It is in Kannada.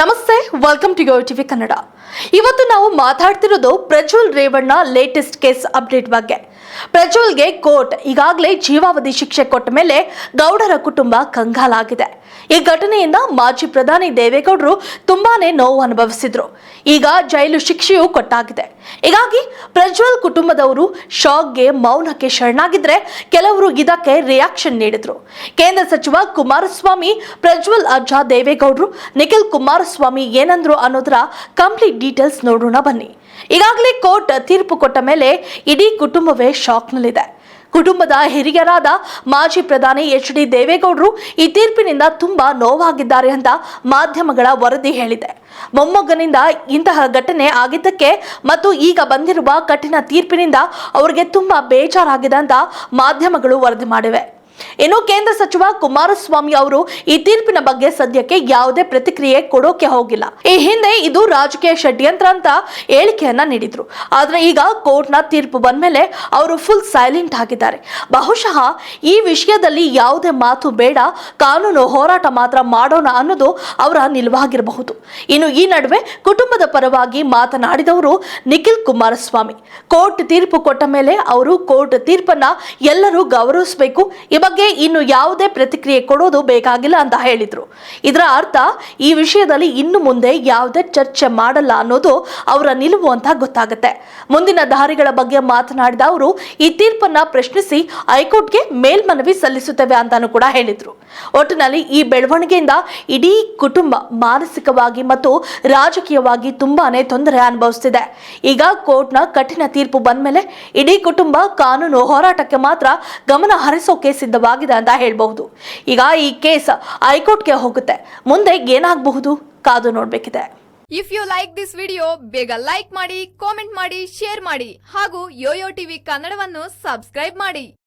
ನಮಸ್ತೆ welcome to your TV Kannada ಇವತ್ತು ನಾವು ಮಾತಾಡ್ತಿರೋದು Prajwal Revanna latest case update ಬಗ್ಗೆ. ಪ್ರಜ್ವಲ್ಗೆ ಕೋರ್ಟ್ ಈಗಾಗಲೇ ಜೀವಾವಧಿ ಶಿಕ್ಷೆ ಕೊಟ್ಟ ಮೇಲೆ ಗೌಡರ ಕುಟುಂಬ ಕಂಗಾಲಾಗಿದೆ. ಈ ಘಟನೆಯಿಂದ ಮಾಜಿ ಪ್ರಧಾನಿ ದೇವೇಗೌಡರು ತುಂಬಾನೇ ನೋವು ಅನುಭವಿಸಿದ್ರು. ಈಗ ಜೈಲು ಶಿಕ್ಷೆಯೂ ಕೊಟ್ಟಾಗಿದೆ. ಹೀಗಾಗಿ ಪ್ರಜ್ವಲ್ ಕುಟುಂಬದವರು ಶಾಕ್ಗೆ ಮೌನಕ್ಕೆ ಶರಣಾಗಿದ್ರೆ ಕೆಲವರು ಇದಕ್ಕೆ ರಿಯಾಕ್ಷನ್ ನೀಡಿದ್ರು. ಕೇಂದ್ರ ಸಚಿವ ಕುಮಾರಸ್ವಾಮಿ, ಪ್ರಜ್ವಲ್ ಅಜ್ಜ ದೇವೇಗೌಡರು, ನಿಖಿಲ್ ಕುಮಾರಸ್ವಾಮಿ ಏನಂದ್ರು ಅನ್ನೋದರ ಕಂಪ್ಲೀಟ್ ಡೀಟೇಲ್ಸ್ ನೋಡೋಣ ಬನ್ನಿ. ಈಗಾಗಲೇ ಕೋರ್ಟ್ ತೀರ್ಪು ಕೊಟ್ಟ ಮೇಲೆ ಇಡೀ ಕುಟುಂಬವೇ ಶಾಕ್ನಲ್ಲಿದೆ. ಕುಟುಂಬದ ಹಿರಿಯರಾದ ಮಾಜಿ ಪ್ರಧಾನಿ ಎಚ್ ಡಿ ದೇವೇಗೌಡರು ಈ ತೀರ್ಪಿನಿಂದ ತುಂಬಾ ನೋವಾಗಿದ್ದಾರೆ ಅಂತ ಮಾಧ್ಯಮಗಳ ವರದಿ ಹೇಳಿದೆ. ಮೊಮ್ಮಗನಿಂದ ಇಂತಹ ಘಟನೆ ಆಗಿದ್ದಕ್ಕೆ ಮತ್ತು ಈಗ ಬಂದಿರುವ ಕಠಿಣ ತೀರ್ಪಿನಿಂದ ಅವರಿಗೆ ತುಂಬಾ ಬೇಜಾರಾಗಿದೆ ಅಂತ ಮಾಧ್ಯಮಗಳು ವರದಿ ಮಾಡಿವೆ. ಇನ್ನು ಕೇಂದ್ರ ಸಚಿವ ಕುಮಾರಸ್ವಾಮಿ ಅವರು ಈ ತೀರ್ಪಿನ ಬಗ್ಗೆ ಸದ್ಯಕ್ಕೆ ಯಾವುದೇ ಪ್ರತಿಕ್ರಿಯೆ ಕೊಡೋಕೆ ಹೋಗಿಲ್ಲ. ಈ ಹಿಂದೆ ಇದು ರಾಜಕೀಯ ಷಡ್ಯಂತ್ರ ಅಂತ ಹೇಳಿಕೆಯನ್ನ ನೀಡಿದ್ರು. ಆದ್ರೆ ಈಗ ಕೋರ್ಟ್ನ ತೀರ್ಪು ಬಂದ್ಮೇಲೆ ಅವರು ಫುಲ್ ಸೈಲೆಂಟ್ ಆಗಿದ್ದಾರೆ. ಬಹುಶಃ ಈ ವಿಷಯದಲ್ಲಿ ಯಾವುದೇ ಮಾತು ಬೇಡ, ಕಾನೂನು ಹೋರಾಟ ಮಾತ್ರ ಮಾಡೋಣ ಅನ್ನೋದು ಅವರ ನಿಲುವಾಗಿರಬಹುದು. ಇನ್ನು ಈ ನಡುವೆ ಕುಟುಂಬದ ಪರವಾಗಿ ಮಾತನಾಡಿದವರು ನಿಖಿಲ್ ಕುಮಾರಸ್ವಾಮಿ. ಕೋರ್ಟ್ ತೀರ್ಪು ಕೊಟ್ಟ ಮೇಲೆ ಅವರು ಕೋರ್ಟ್ ತೀರ್ಪನ್ನ ಎಲ್ಲರೂ ಗೌರವಿಸಬೇಕು, ಈ ಬಗ್ಗೆ ಇನ್ನು ಯಾವುದೇ ಪ್ರತಿಕ್ರಿಯೆ ಕೊಡೋದು ಬೇಕಾಗಿಲ್ಲ ಅಂತ ಹೇಳಿದ್ರು. ಇದರ ಅರ್ಥ, ಈ ವಿಷಯದಲ್ಲಿ ಇನ್ನು ಮುಂದೆ ಯಾವುದೇ ಚರ್ಚೆ ಮಾಡಲ್ಲ ಅನ್ನೋದು ಅವರ ನಿಲುವು ಅಂತ ಗೊತ್ತಾಗುತ್ತೆ. ಮುಂದಿನ ದಾರಿಗಳ ಬಗ್ಗೆ ಮಾತನಾಡಿದ ಅವರು, ಈ ತೀರ್ಪನ್ನ ಪ್ರಶ್ನಿಸಿ ಹೈಕೋರ್ಟ್ಗೆ ಮೇಲ್ಮನವಿ ಸಲ್ಲಿಸುತ್ತೇವೆ ಅಂತಾನು ಕೂಡ ಹೇಳಿದ್ರು. ಒಟ್ಟಿನಲ್ಲಿ ಈ ಬೆಳವಣಿಗೆಯಿಂದ ಇಡೀ ಕುಟುಂಬ ಮಾನಸಿಕವಾಗಿ ಮತ್ತು ರಾಜಕೀಯವಾಗಿ ತುಂಬಾನೇ ತೊಂದರೆ ಅನುಭವಿಸ್ತಿದೆ. ಈಗ ಕೋರ್ಟ್ನ ಕಠಿಣ ತೀರ್ಪು ಬಂದ್ಮೇಲೆ ಇಡೀ ಕುಟುಂಬ ಕಾನೂನು ಹೋರಾಟಕ್ಕೆ ಮಾತ್ರ ಗಮನ ಹರಿಸೋಕೆ ಸಿದ್ಧವಾಗಿದೆ ಅಂತ ಹೇಳಬಹುದು. ಈಗ ಈ ಕೇಸ್ ಹೈಕೋರ್ಟ್ಗೆ ಹೋಗುತ್ತೆ. ಮುಂದೆ ಏನಾಗಬಹುದು? ಕಾದು ನೋಡಬೇಕಿದೆ. If you like this video ಬೇಗ ಲೈಕ್ ಮಾಡಿ ಕಾಮೆಂಟ್ ಮಾಡಿ ಶೇರ್ ಮಾಡಿ ಹಾಗೂ ಯೋಯೋ ಟಿವಿ ಕನ್ನಡವನ್ನು ಸಬ್ಸ್ಕ್ರೈಬ್ ಮಾಡಿ.